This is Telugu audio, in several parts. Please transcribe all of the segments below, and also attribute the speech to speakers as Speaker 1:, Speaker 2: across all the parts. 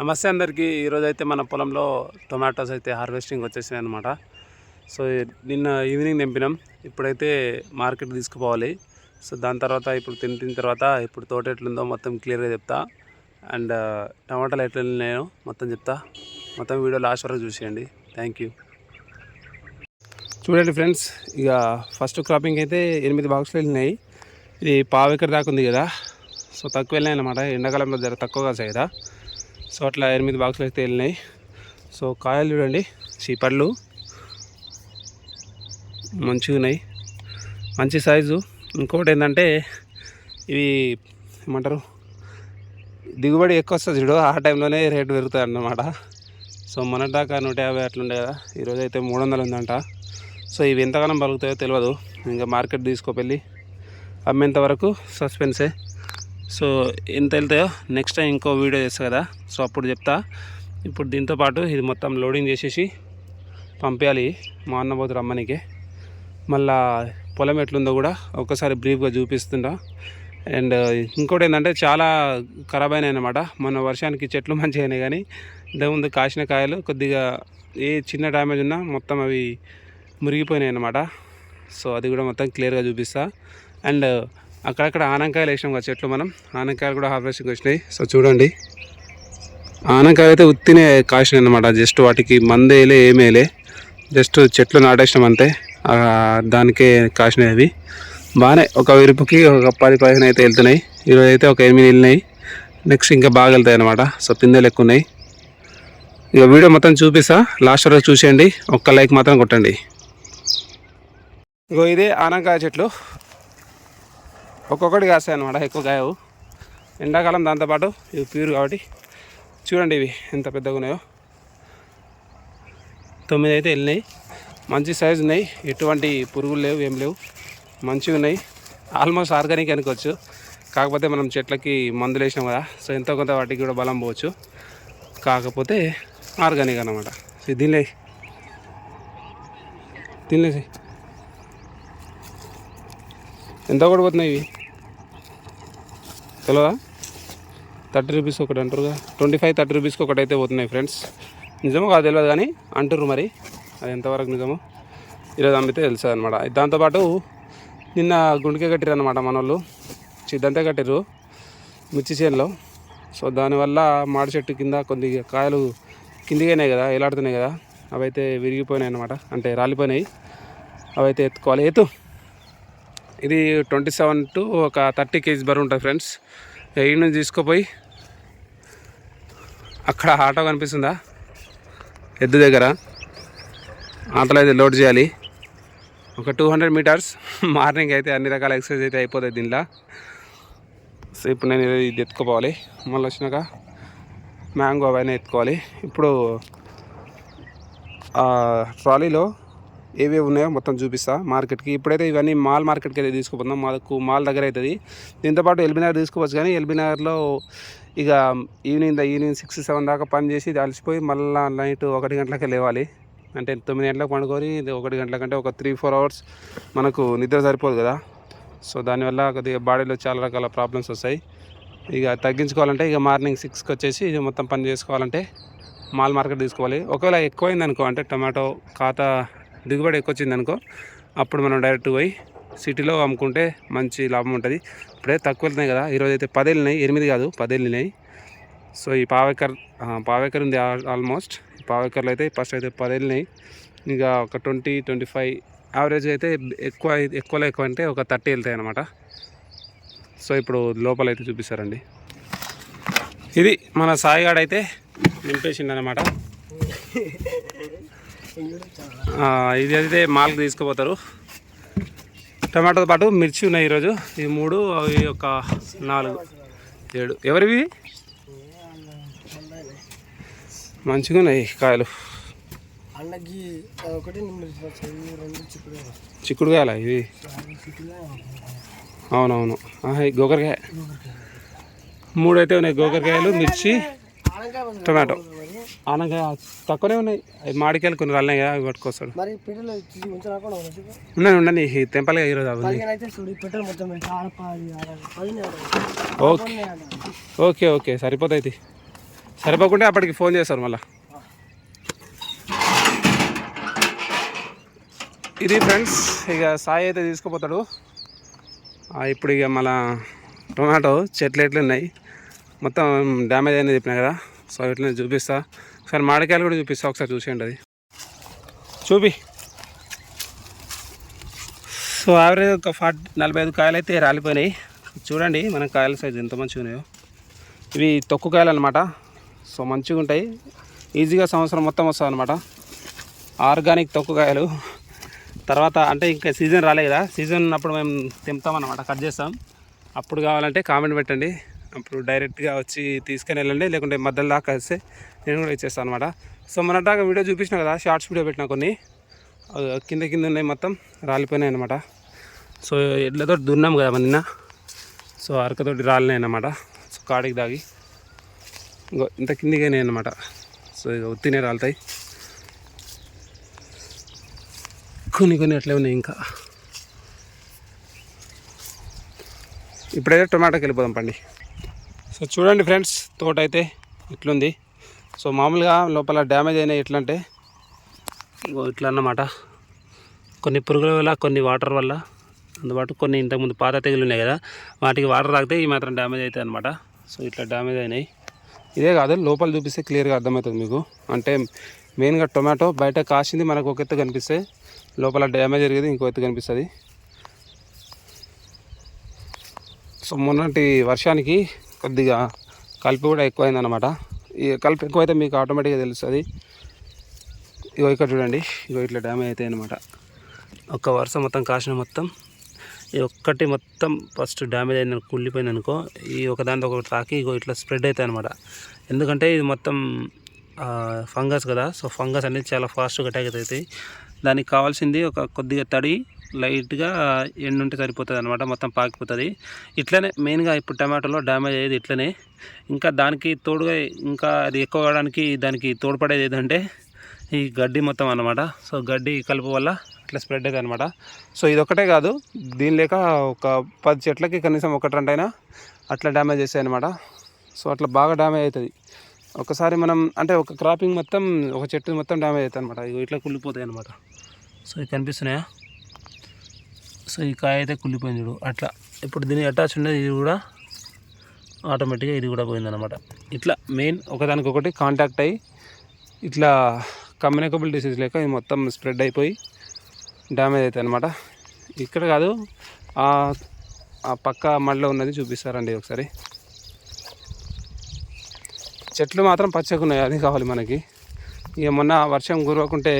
Speaker 1: నమస్తే అందరికీ. ఈరోజు అయితే మన పొలంలో టొమాటోస్ అయితే హార్వెస్టింగ్ వచ్చేసినాయి అనమాట సో నిన్న ఈవినింగ్ నింపినాం ఇప్పుడైతే మార్కెట్ తీసుకుపోవాలి. సో దాని తర్వాత ఇప్పుడు తింటిన తర్వాత ఇప్పుడు తోట ఎట్లుందో మొత్తం క్లియర్గా చెప్తా. అండ్ టమాటాలు ఎట్లున్నాయో మొత్తం చెప్తా. మొత్తం వీడియో లాస్ట్ వరకు చూసేయండి. Thank you. చూడండి ఫ్రెండ్స్ ఇక ఫస్ట్ క్రాపింగ్ అయితే ఎనిమిది బాక్సులు వెళ్ళినాయి. ఇది పావు ఎకర్ దాకా ఉంది కదా. సో తక్కువ వెళ్ళినాయి అనమాట ఎండాకాలంలో జర తక్కువ కాసాయి కదా. సో అట్లా ఎనిమిది బాక్సులు అయితే వెళ్ళినాయి. సో కాయలు చూడండి చీపళ్ళు మంచిగా ఉన్నాయి. మంచి సైజు. ఇంకోటి ఏంటంటే ఇవి ఏమంటారు దిగుబడి ఎక్కువ వస్తుంది చూడు ఆ టైంలోనే రేటు పెరుగుతుంది అన్నమాట. సో మన దాకా నూట యాభై అట్లుండే కదా ఈరోజు అయితే మూడు వందలు ఉందంట. సో ఇవి ఎంతగానో పలుకుతాయో తెలియదు ఇంకా మార్కెట్ తీసుకువెళ్ళి అమ్మేంత వరకు సస్పెన్సే. సో ఎంత వెళ్తాయో నెక్స్ట్ టైం ఇంకో వీడియో చేస్తా కదా. సో అప్పుడు చెప్తా. ఇప్పుడు దీంతో పాటు ఇది మొత్తం లోడింగ్ చేసేసి పంపించాలి మా అన్న పోతు రమ్మనికి మళ్ళా పొలం ఎట్లుందో కూడా ఒక్కసారి బ్రీఫ్గా చూపిస్తుంటా అండ్ ఇంకోటి ఏంటంటే చాలా ఖరాబ్ అయినాయి అనమాట మొన్న వర్షానికి చెట్లు మంచిగా అయినాయి కానీ ఇంతకుముందు కాసిన కాయలు కొద్దిగా ఏ చిన్న డ్యామేజ్ ఉన్నా మొత్తం అవి మురిగిపోయినాయి అనమాట సో అది కూడా మొత్తం క్లియర్గా చూపిస్తా. అండ్ అక్కడక్కడ ఆనంకాయలు వేసినాం కదా చెట్లు మనం. ఆనంకాయలు కూడా హార్వెస్టింగ్ వచ్చినాయి. సో చూడండి. ఆనంకాయలు అయితే ఉత్తినే కాసినాయి అనమాట జస్ట్ వాటికి మందేలే ఏమేలే జస్ట్ చెట్లు నాటేసినాం అంతే. దానికే కాసినాయి అవి. బాగానే ఒక విరుపుకి ఒక పది పదిహేను అయితే వెళ్తున్నాయి. ఈరోజు అయితే ఒక ఎనిమిది వెళ్ళినాయి. నెక్స్ట్ ఇంకా బాగా వెళ్తాయి అనమాట సో పిందెలు ఎక్కువ ఉన్నాయి. ఇక వీడియో మొత్తం చూపిస్తా. లాస్ట్ వరకు చూసేయండి. ఒక్క లైక్ మాత్రం కొట్టండి. ఇగో ఇదే ఆనంకాయ చెట్లు. ఒక్కొక్కటి కాస్తాయి అనమాట ఎక్కువ కాయవు. ఎండాకాలం దాంతోపాటు ఇవి ప్యూర్ కాబట్టి చూడండి ఇవి ఎంత పెద్దగా ఉన్నాయో. తొమ్మిది అయితే వెళ్ళినాయి. మంచి సైజు ఉన్నాయి. ఎటువంటి పురుగులు లేవు ఏం లేవు. మంచిగా ఉన్నాయి. ఆల్మోస్ట్ ఆర్గానిక్ అనుకోవచ్చు. కాకపోతే మనం చెట్లకి మందులు వేసినాం కదా సో ఎంతో కొంత వాటికి కూడా బలం పోవచ్చు. కాకపోతే ఆర్గానిక్ అనమాట సో దీనిలే. దీనిలేసి ఎంత కూడా పోతున్నాయి ఇవి? తెలియదా థర్టీ రూపీస్ ఒకటి అంటారుగా. ట్వంటీ ఫైవ్ థర్టీ రూపీస్కి ఒకటి అయితే పోతున్నాయి ఫ్రెండ్స్. నిజమో కాదు తెలియదు కానీ అంటారు మరి. అది ఎంతవరకు నిజమో? ఈరోజు అమ్మితే తెలుస్తుంది అనమాట దాంతోపాటు నిన్న గుండెకే కట్టిరు అనమాట మన వాళ్ళు చిద్దంతే కట్టిరు మిర్చి చేనులో. సో దానివల్ల మాడి చెట్టు కింద కొద్దిగా కాయలు కిందిగానే కదా ఎలాడుతున్నాయి కదా. అవైతే విరిగిపోయినాయి అనమాట అంటే రాలిపోయినాయి. అవైతే ఎత్తుకోవాలి. ఎత్తు. ఇది ట్వంటీ సెవెన్ టు ఒక థర్టీ కేజీ బరువు ఉంటుంది ఫ్రెండ్స్. ఈ నుంచి తీసుకుపోయి అక్కడ ఆటో కనిపిస్తుందా? ఎద్దు దగ్గర. ఆటోలో అయితే లోడ్ చేయాలి. ఒక టూ హండ్రెడ్ మీటర్స్. మార్నింగ్ అయితే అన్ని రకాల ఎక్సర్సైజ్ అయితే అయిపోతాయి దీనిలో. సో ఇప్పుడు నేను ఇది ఎత్తుకోపోవాలి. మళ్ళీ వచ్చినాక మ్యాంగో అవన్నీ ఎత్తుకోవాలి. ఇప్పుడు ట్రాలీలో ఏవేవి ఉన్నాయో మొత్తం చూపిస్తా మార్కెట్కి. ఇప్పుడైతే ఇవన్నీ మాల్ మార్కెట్కి అయితే తీసుకుపోతున్నాం మాకు మాల్ దగ్గర అవుతుంది. దీంతోపాటు ఎల్బీనగర్ తీసుకోవచ్చు కానీ ఎల్బీనగర్లో ఇక evening the evening six seven దాకా పని చేసి అలసిపోయి మళ్ళీ నైట్ ఒకటి గంటలకే లేవాలి. అంటే తొమ్మిది గంటలకు పండుకొని ఒకటి గంటల కంటే ఒక త్రీ ఫోర్ అవర్స్ మనకు నిద్ర సరిపోదు కదా. సో దానివల్ల కొద్దిగా బాడీలో చాలా రకాల ప్రాబ్లమ్స్ వస్తాయి. ఇక తగ్గించుకోవాలంటే ఇక మార్నింగ్ సిక్స్కి వచ్చేసి ఇది మొత్తం పని చేసుకోవాలంటే మాల్ మార్కెట్ తీసుకోవాలి. ఒకవేళ ఎక్కువైంది అనుకో అంటే టమాటో ఖాతా దిగుబడి ఎక్కువ వచ్చింది అనుకో అప్పుడు మనం డైరెక్ట్ పోయి సిటీలో అమ్ముకుంటే మంచి లాభం ఉంటుంది. ఇప్పుడే తక్కువ వెళ్తున్నాయి కదా ఈరోజు అయితే పది వెళ్ళినాయి ఎనిమిది కాదు పది వెళ్ళినాయి సో ఈ పావేకర్ పావేకర్ ఉంది ఆల్- ఆల్మోస్ట్. పావేకర్లు అయితే ఫస్ట్ అయితే పది వెళ్ళినాయి ఇంకా ఒక ట్వంటీ ట్వంటీ ఫైవ్ యావరేజ్ అయితే ఎక్కువ ఎక్కువలో ఎక్కువ అంటే ఒక థర్టీ వెళ్తాయి అనమాట సో ఇప్పుడు లోపల అయితే చూపిస్తారండి. ఇది మన సాయిగాడైతే నింపేసిండనమాట ఇది అయితే మాల్కి తీసుకుపోతారు. టమాటోతో పాటు మిర్చి ఉన్నాయి ఈరోజు. ఈ మూడు అవి ఒక నాలుగు ఏడు. ఎవరివి? మంచిగా ఉన్నాయి కాయలు. చిక్కుడుకాయల. ఇవి? అవునవును. గోకరకాయ మూడు అయితే ఉన్నాయి గోకరకాయలు మిర్చి టమాటో. ఆనగా తక్కువనే ఉన్నాయి. అవి మామిడికాయలు కొన్ని రాలినాయి కదా అవి పట్టుకొస్తాడు.
Speaker 2: మరి పిట్టలు
Speaker 1: ఉన్నాయి ఉండండి తెంపలే ఈరోజు అవి ఓకే. Okay okay. సరిపోతాయి సరిపోకుంటే అప్పటికి ఫోన్ చేస్తారు మళ్ళీ. ఇది ఫ్రెండ్స్ ఇక సాయి అయితే తీసుకుపోతాడు. ఇప్పుడు ఇక మళ్ళా టొమాటో చెట్లు ఎట్లు ఉన్నాయి మొత్తం డ్యామేజ్ అయింది చెప్పినా కదా సో ఇట్లా చూపిస్తా. ఒకసారి మామిడికాయలు కూడా చూపిస్తా ఒకసారి చూసేయండి అది. చూపి. సో యావరేజ్ ఒక ఫార్టీ నలభై ఐదు కాయలు అయితే రాలిపోయినాయి. చూడండి మన కాయల సైజు ఎంత మంచిగా ఉన్నాయో. ఇవి తొక్కు కాయలు అనమాట సో మంచిగా ఉంటాయి. ఈజీగా సంవత్సరం మొత్తం వస్తుంది అనమాట ఆర్గానిక్ తొక్కు కాయలు. తర్వాత అంటే ఇంకా సీజన్ రాలే కదా. సీజన్ ఉన్నప్పుడు మేము తింటామన్నమాట అనమాట కట్ చేస్తాం. అప్పుడు కావాలంటే కామెంట్ పెట్టండి. అప్పుడు డైరెక్ట్గా వచ్చి తీసుకుని వెళ్ళండి లేకుంటే మధ్యలో దాకా వస్తే నేను కూడా ఇచ్చేస్తాను అనమాట సో మన దాకా వీడియో చూపించిన కదా షార్ట్స్ వీడియో పెట్టిన కొన్ని. కింద కింద ఉన్నాయి మొత్తం రాలిపోయినాయి అనమాట సో ఎడ్లతో దున్నాం కదా మన నిన్న. సో అరకతోటి రాలినాయి అనమాట సో కాడికి దాగి ఇంకో ఇంత కిందిగానే అనమాట సో ఇక ఉత్తినే రాలుతాయి. కొన్ని కొన్ని అట్లే ఉన్నాయి ఇంకా. ఇప్పుడైతే టొమాటోకి వెళ్ళిపోదాం పండి. సో చూడండి ఫ్రెండ్స్ తోట అయితే ఇట్లుంది. సో మామూలుగా లోపల డ్యామేజ్ అయినాయి ఎట్లా అంటే ఇట్లా అన్నమాట కొన్ని పురుగుల వల్ల కొన్ని వాటర్ వల్ల అందుబాటు కొన్ని ఇంతకుముందు పాత తెగులు ఉన్నాయి కదా వాటికి వాటర్ తాగితే ఈ మాత్రం డ్యామేజ్ అవుతాయి అనమాట సో ఇట్లా డ్యామేజ్ అయినాయి. ఇదే కాదు లోపల చూపిస్తే క్లియర్గా అర్థమవుతుంది మీకు. అంటే మెయిన్గా టొమాటో బయట కాసింది మనకు ఒక ఎత్తు కనిపిస్తే లోపల డ్యామేజ్ జరిగేది ఇంకో ఎత్తు కనిపిస్తుంది. సో మొన్నటి వర్షానికి కొద్దిగా కలుపు కూడా ఎక్కువైందన్నమాట. ఈ కలుపు ఎక్కువైతే మీకు ఆటోమేటిక్గా తెలుస్తుంది. ఇగో ఇక్కడ చూడండి. ఇగో ఇట్లా డ్యామేజ్ అవుతాయి అనమాట ఒక వరుస మొత్తం కాసిన మొత్తం ఈ ఒక్కటి మొత్తం ఫస్ట్ డ్యామేజ్ అయిన కుళ్ళిపోయింది అనుకో ఈ ఒకదాని ఒకటి తాకి ఇగో ఇట్లా స్ప్రెడ్ అవుతాయి అనమాట ఎందుకంటే ఇది మొత్తం ఫంగస్ కదా. సో ఫంగస్ అనేది చాలా ఫాస్ట్గా అటాక్ అవుతాయి. దానికి కావాల్సింది ఒక కొద్దిగా తడి లైట్గా ఎండు ఉంటే సరిపోతుంది అనమాట మొత్తం పాకిపోతుంది. ఇట్లనే మెయిన్గా ఇప్పుడు టమాటోలో డ్యామేజ్ అయ్యేది ఇట్లనే. ఇంకా దానికి తోడుగా ఇంకా అది ఎక్కువ కావడానికి దానికి తోడ్పడేది ఏంటంటే ఈ గడ్డి మొత్తం అన్నమాట. సో గడ్డి కలుపు వల్ల ఇట్లా స్ప్రెడ్ అవుతుంది అనమాట సో ఇది ఒకటే కాదు దీని లేక ఒక పది చెట్లకి కనీసం ఒకటి రెండైనా అట్లా డ్యామేజ్ చేస్తాయి అనమాట సో అట్లా బాగా డ్యామేజ్ అవుతుంది ఒకసారి మనం అంటే ఒక క్రాపింగ్ మొత్తం ఒక చెట్టు మొత్తం డ్యామేజ్ అవుతుంది అనమాట ఇట్లా కుళ్ళిపోతాయి అనమాట సో ఇవి కనిపిస్తున్నాయా? సో ఈ కాయ అయితే కుళ్ళిపోయింది చూడు. అట్లా. ఇప్పుడు దీని అటాచ్ ఉండేది ఇది కూడా ఆటోమేటిక్గా ఇది కూడా పోయిందనమాట ఇట్లా మెయిన్ ఒకదానికొకటి కాంటాక్ట్ అయ్యి ఇట్లా కమ్యూనికబుల్ డిసీజ్ లేక ఇది మొత్తం స్ప్రెడ్ అయిపోయి డ్యామేజ్ అవుతాయి అనమాట ఇక్కడ కాదు ఆ పక్క మడిలో ఉన్నది చూపిస్తారండి ఒకసారి. చెట్లు మాత్రం పచ్చగా ఉన్నాయి అది కావాలి మనకి. ఇక మొన్న వర్షం కురవకుంటే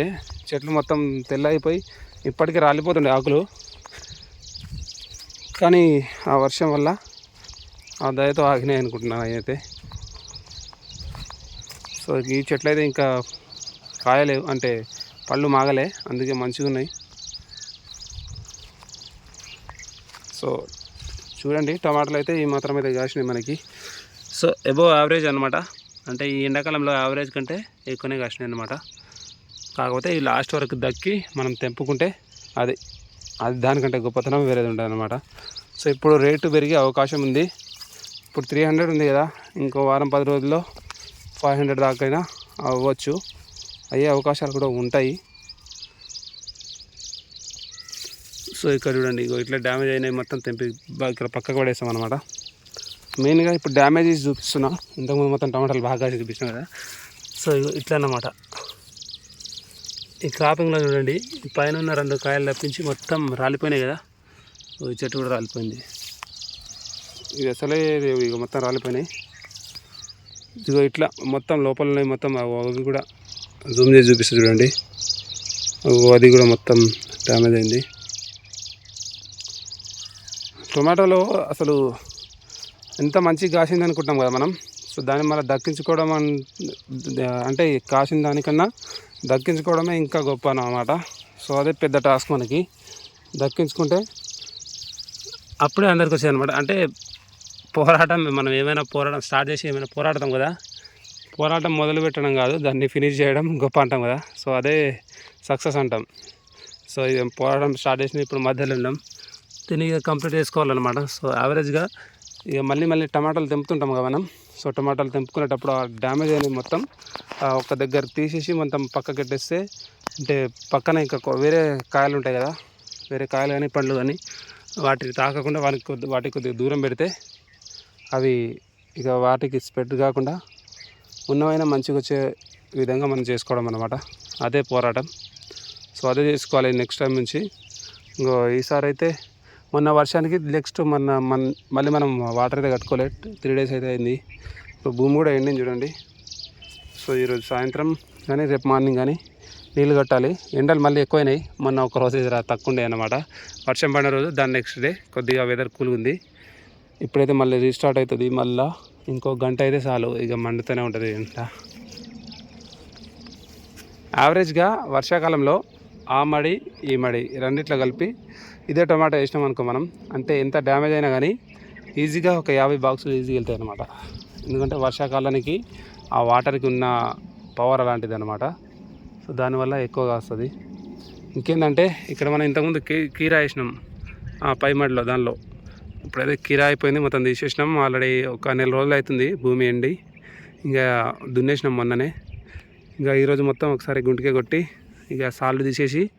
Speaker 1: చెట్లు మొత్తం తెల్ల అయిపోయి ఇప్పటికీ రాలిపోతుండే ఆకులు. కానీ ఆ వర్షం వల్ల ఆ దయతో ఆగినాయి అనుకుంటున్నాను అయితే సో ఈ చెట్లు అయితే ఇంకా కాయలేవు అంటే పళ్ళు మాగలే అందుకే మంచిగా ఉన్నాయి. సో చూడండి టమాటాలు అయితే ఈ మాత్రం అయితే కాసినాయి మనకి. సో ఎబో యావరేజ్ అనమాట అంటే ఈ ఎండాకాలంలో యావరేజ్ కంటే ఎక్కువనే కాసినాయి అనమాట కాకపోతే ఈ లాస్ట్ వరకు దక్కి మనం తెంపుకుంటే అది అది దానికంటే గొప్పతనం వేరేది ఉంటుంది అనమాట సో ఇప్పుడు రేటు పెరిగే అవకాశం ఉంది. ఇప్పుడు త్రీ హండ్రెడ్ ఉంది కదా ఇంకో వారం పది రోజుల్లో ఫైవ్ హండ్రెడ్ దాకైనా అవ్వచ్చు. అయ్యే అవకాశాలు కూడా ఉంటాయి. సో ఇక్కడ చూడండి ఇగో ఇట్లా డ్యామేజ్ అయినాయి మొత్తం తెంపి ఇక్కడ పక్కకు పడేసాం అనమాట మెయిన్గా ఇప్పుడు డ్యామేజెస్ చూపిస్తున్నా. ఇంతకుముందు మొత్తం టమాటాలు బాగా చూపించిన కదా. సో ఇట్లా అన్నమాట. ఈ క్రాపింగ్లో చూడండి పైన ఉన్న రెండు కాయలు తప్పించి మొత్తం రాలిపోయినాయి కదా. చెట్టు కూడా రాలిపోయింది. ఇది అసలే ఇక మొత్తం రాలిపోయినాయి. ఇదిగో ఇట్లా మొత్తం లోపల మొత్తం అవి కూడా జూమ్ చేసి చూపిస్తుంది చూడండి. అది కూడా మొత్తం డ్యామేజ్ అయింది. టొమాటోలో అసలు ఎంత మంచిగా కాసింది అనుకుంటాం కదా మనం. సో దాన్ని మళ్ళీ దక్కించుకోవడం అంటే కాసిన దానికన్నా దక్కించుకోవడమే ఇంకా గొప్ప అన్నమాట. సో అదే పెద్ద టాస్క్ మనకి. దక్కించుకుంటే అప్పుడే అందరికి వచ్చాయి అనమాట అంటే పోరాటం మనం ఏమైనా పోరాటం స్టార్ట్ చేసి ఏమైనా పోరాడతాం కదా పోరాటం మొదలు పెట్టడం కాదు దాన్ని ఫినిష్ చేయడం గొప్ప అంటాం కదా. సో అదే సక్సెస్ అంటాం. సో ఇది పోరాటం స్టార్ట్ చేసిన ఇప్పుడు మధ్యలో ఉన్నాం. దీన్ని ఇక కంప్లీట్ చేసుకోవాలన్నమాట. సో యావరేజ్గా ఇక మళ్ళీ మళ్ళీ టమాటాలు తెంపుతుంటాం కదా మనం. సో టమాటాలు తెంపుకునేటప్పుడు ఆ డ్యామేజ్ అయినవి మొత్తం ఆ, ఒక దగ్గర తీసేసి మొత్తం పక్కకి పెట్టేస్తే అంటే పక్కన ఇంకా వేరే కాయలు ఉంటాయి కదా వేరే కాయలు కానీ పండ్లు కానీ వాటికి తాకకుండా వాటికి కొద్ది వాటికి కొద్దిగా దూరం పెడితే అవి ఇక వాటికి స్ప్రెడ్ కాకుండా ఉన్నవైనా మంచిగా వచ్చే విధంగా మనం చేసుకోవడం అనమాట అదే పోరాటం. సో అదే చేసుకోవాలి నెక్స్ట్ టైం నుంచి. ఇంకో ఈసారి అయితే మొన్న వర్షానికి నెక్స్ట్ మొన్న మన మళ్ళీ మనం వాటర్ అయితే కట్టుకోలేదు. త్రీ డేస్ అయితే అయింది. ఇప్పుడు భూమి కూడా ఎండింది చూడండి. సో ఈరోజు సాయంత్రం కానీ రేపు మార్నింగ్ కానీ నీళ్ళు కట్టాలి. ఎండలు మళ్ళీ ఎక్కువైనాయి. మొన్న ఒక రోజు జర తక్కువ ఉండే అనమాట వర్షం పడిన రోజు దాని నెక్స్ట్ డే కొద్దిగా వెదర్ కూల్ ఉంది. ఇప్పుడైతే మళ్ళీ రీస్టార్ట్ అవుతుంది మళ్ళీ ఇంకో గంట అయితే చాలు. ఇక మండుతూనే ఉంటుంది ఎండ యావరేజ్గా వర్షాకాలంలో ఆ మడి ఈ మడి రెండిట్లో కలిపి ఇదే టమాటా వేసినాం అనుకో మనం. అంటే ఎంత డ్యామేజ్ అయినా కానీ ఈజీగా ఒక యాభై బాక్సులు ఈజీగా వెళ్తాయి అనమాట ఎందుకంటే వర్షాకాలానికి ఆ వాటర్కి ఉన్న పవర్ అలాంటిది అనమాట సో దానివల్ల ఎక్కువగా వస్తుంది ఇంకేంటంటే ఇక్కడ మనం ఇంతకుముందు కీ కీరా వేసినాం. ఆ పై మడిలో దానిలో. ఇప్పుడైతే కీరా అయిపోయింది మొత్తం తీసేసినాం. ఆల్రెడీ ఒక నెల రోజులు అవుతుంది భూమి ఎండి. ఇంకా దున్నేసినాం మొన్ననే. ఇంకా ఈరోజు మొత్తం ఒకసారి గుంటికే కొట్టి ఇక సాల్ట్ తీసేసి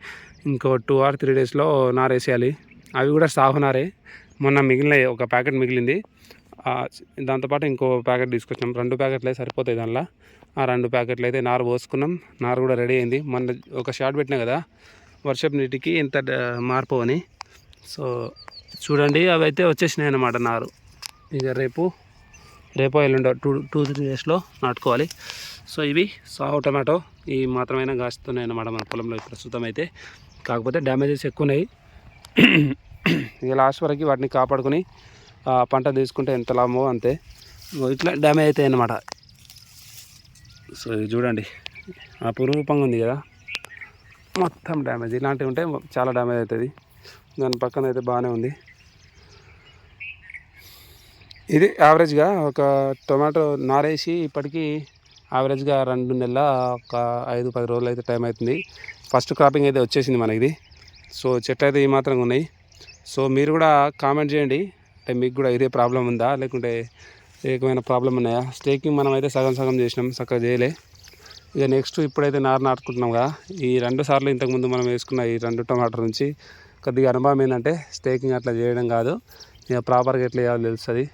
Speaker 1: ఇంకో టూ ఆర్ త్రీ డేస్లో నారేసేయాలి. అవి కూడా సాగు నారే. మొన్న మిగిలిన ఒక ప్యాకెట్ మిగిలింది. దాంతోపాటు ఇంకో ప్యాకెట్ తీసుకొచ్చినాం. రెండు ప్యాకెట్లే సరిపోతాయి దానిలో. ఆ రెండు ప్యాకెట్లు అయితే నారు పోసుకున్నాం. నారు కూడా రెడీ అయింది. మొన్న ఒక షార్ట్ పెట్టినా కదా వర్షపు నీటికి ఇంత మార్పు అని. సో చూడండి అవి అయితే వచ్చేసినాయి అన్నమాట నారు. ఇక రేపు రేపు ఎల్లుండో టూ టూ త్రీ డేస్లో నాటుకోవాలి. సో ఇవి సాగు టమాటో ఈ మాత్రమైనా కాస్తున్నాయి అన్నమాట మన పొలంలో ప్రస్తుతం అయితే. కాకపోతే డ్యామేజెస్ ఎక్కువ ఉన్నాయి ఇక లాస్ట్ వరకు వాటిని కాపాడుకొని పంట తీసుకుంటే ఎంత లాభమో అంతే. ఇట్లా డ్యామేజ్ అవుతాయి అన్నమాట. సో ఇది చూడండి. ఆ పురుగు రూపంగా ఉంది కదా. మొత్తం డ్యామేజ్. ఇలాంటివి ఉంటే చాలా డ్యామేజ్ అవుతుంది. దాని పక్కన అయితే బాగానే ఉంది. ఇది యావరేజ్గా ఒక టొమాటో నారేసి ఇప్పటికీ యావరేజ్గా రెండు నెలల ఒక ఐదు పది రోజులు అయితే టైం అవుతుంది. ఫస్ట్ క్రాపింగ్ అయితే వచ్చేసింది మనకిది సో చెట్లు అయితే ఈ మాత్రంగా ఉన్నాయి. సో మీరు కూడా కామెంట్ చేయండి. అంటే మీకు కూడా ఇదే ప్రాబ్లం ఉందా? లేకుంటే ఏకమైన ప్రాబ్లం ఉన్నాయా? స్టేకింగ్ మనం అయితే సగం సగం చేసినాం చక్కగా చేయలే. ఇక నెక్స్ట్ ఇప్పుడైతే నారు నాటుకుంటున్నాం కదా. ఈ రెండు సార్లు ఇంతకుముందు మనం వేసుకున్న ఈ రెండు టమాటర్ నుంచి కొద్దిగా అనుభవం ఏంటంటే స్టేకింగ్ అట్లా చేయడం కాదు. ఇక ప్రాపర్గా ఎట్లా చేయాలో తెలుస్తుంది.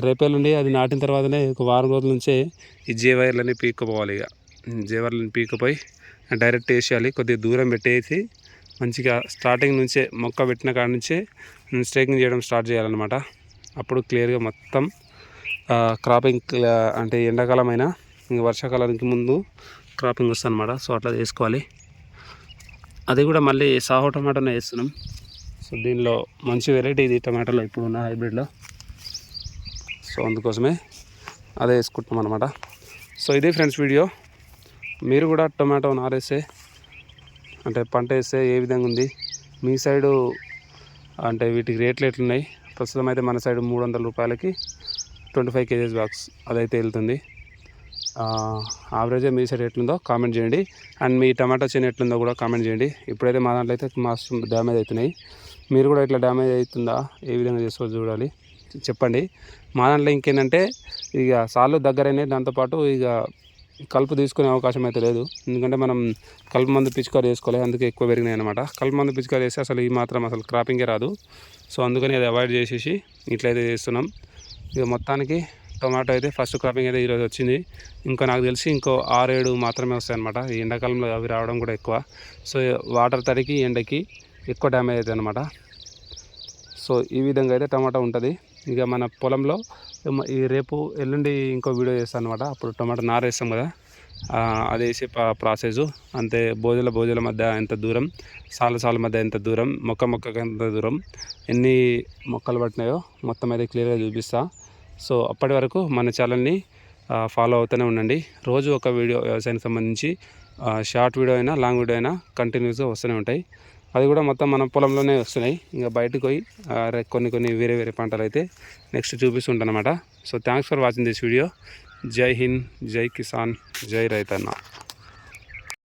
Speaker 1: రేపేళ్ళుండి అది నాటిన తర్వాతనే ఒక వారం రోజుల నుంచే ఈ జేవైర్లని పీక్కుపోవాలి ఇక. జే పీకపోయి పీక్కుపోయి డైరెక్ట్ వేసేయాలి. కొద్దిగా దూరం పెట్టేసి మంచిగా స్టార్టింగ్ నుంచే మొక్క పెట్టిన కాడ నుంచే స్టేకింగ్ చేయడం స్టార్ట్ చేయాలన్నమాట. అప్పుడు క్లియర్గా మొత్తం క్రాపింగ్ అంటే ఎండాకాలం అయినా ఇంకా వర్షాకాలానికి ముందు క్రాపింగ్ వస్తుంది అనమాట సో అట్లా చేసుకోవాలి. అది కూడా మళ్ళీ సాహో టమాటానే వేస్తున్నాం. సో దీనిలో మంచి వెరైటీ ఇది టమాటాలో ఇప్పుడు ఉన్న హైబ్రిడ్లో సో అందుకోసమే అదే వేసుకుంటున్నాం అనమాట సో ఇదే ఫ్రెండ్స్ వీడియో మీరు కూడా టొమాటో నారేస్తే అంటే పంట వేస్తే ఏ విధంగా ఉంది? మీ సైడు అంటే వీటికి రేట్లు ఎట్లున్నాయి? ప్రస్తుతం అయితే మన సైడ్ మూడు వందల రూపాయలకి ట్వంటీ ఫైవ్ కేజీస్ బాక్స్ అదైతే వెళ్తుంది. యావరేజ్ మీ సైడ్ ఎట్లుందో కామెంట్ చేయండి. అండ్ మీ టమాటా చేను ఎట్లుందో కూడా కామెంట్ చేయండి. ఇప్పుడైతే మా దాంట్లో అయితే మస్తు డ్యామేజ్ అవుతున్నాయి. మీరు కూడా ఇట్లా డ్యామేజ్ అవుతుందా? ఏ విధంగా చేసుకోవచ్చు చూడాలి. చెప్పండి. మా దాంట్లో ఇంకేంటంటే ఇక సార్లు దగ్గరైనాయి. దాంతోపాటు ఇక కలుపు తీసుకునే అవకాశం అయితే లేదు. ఎందుకంటే మనం కలుపు మందు పిచికారి చేసుకోవాలి అందుకే ఎక్కువ పెరిగినాయి అనమాట కలుపు మందు పిచికారి చేస్తే అసలు ఈ మాత్రం అసలు క్రాపింగే రాదు. సో అందుకని అది అవాయిడ్ చేసేసి ఇట్లయితే చేస్తున్నాం. ఇక మొత్తానికి టొమాటో అయితే ఫస్ట్ క్రాపింగ్ అయితే ఈరోజు వచ్చింది. ఇంకా నాకు తెలిసి ఇంకో ఆరేడు మాత్రమే వస్తాయి అనమాట ఈ ఎండాకాలంలో అవి రావడం కూడా ఎక్కువ. సో వాటర్ తడికి ఎండకి ఎక్కువ డ్యామేజ్ అవుతాయి అనమాట సో ఈ విధంగా అయితే టమాటా ఉంటుంది. ఇక మన పొలంలో ఈ రేపు ఎల్లుండి ఇంకో వీడియో చేస్తాను అనమాట అప్పుడు టమాటా నార వేస్తాం కదా అది వేసే ప్రాసెస్. అంతే భోజల భోజల మధ్య ఎంత దూరం సాల సాల మధ్య ఎంత దూరం మొక్క మొక్కకి ఎంత దూరం ఎన్ని మొక్కలు పట్టినాయో మొత్తం అయితే క్లియర్గా చూపిస్తాను సో అప్పటి వరకు మన ఛానల్ని ఫాలో అవుతూనే ఉండండి. రోజు ఒక వీడియో వ్యవసాయానికి సంబంధించి షార్ట్ వీడియో అయినా లాంగ్ వీడియో అయినా కంటిన్యూస్గా వస్తూనే ఉంటాయి. అది కూడా మొత్తం మన పొలంలోనే వస్తున్నాయి. ఇంకా బయటకు పోయి కొన్ని కొన్ని వేరే వేరే పంటలు అయితే next చూపిస్తుంటానమాట. So thanks for watching this video. జై హింద్ జై కిసాన్ జై రైతన్న.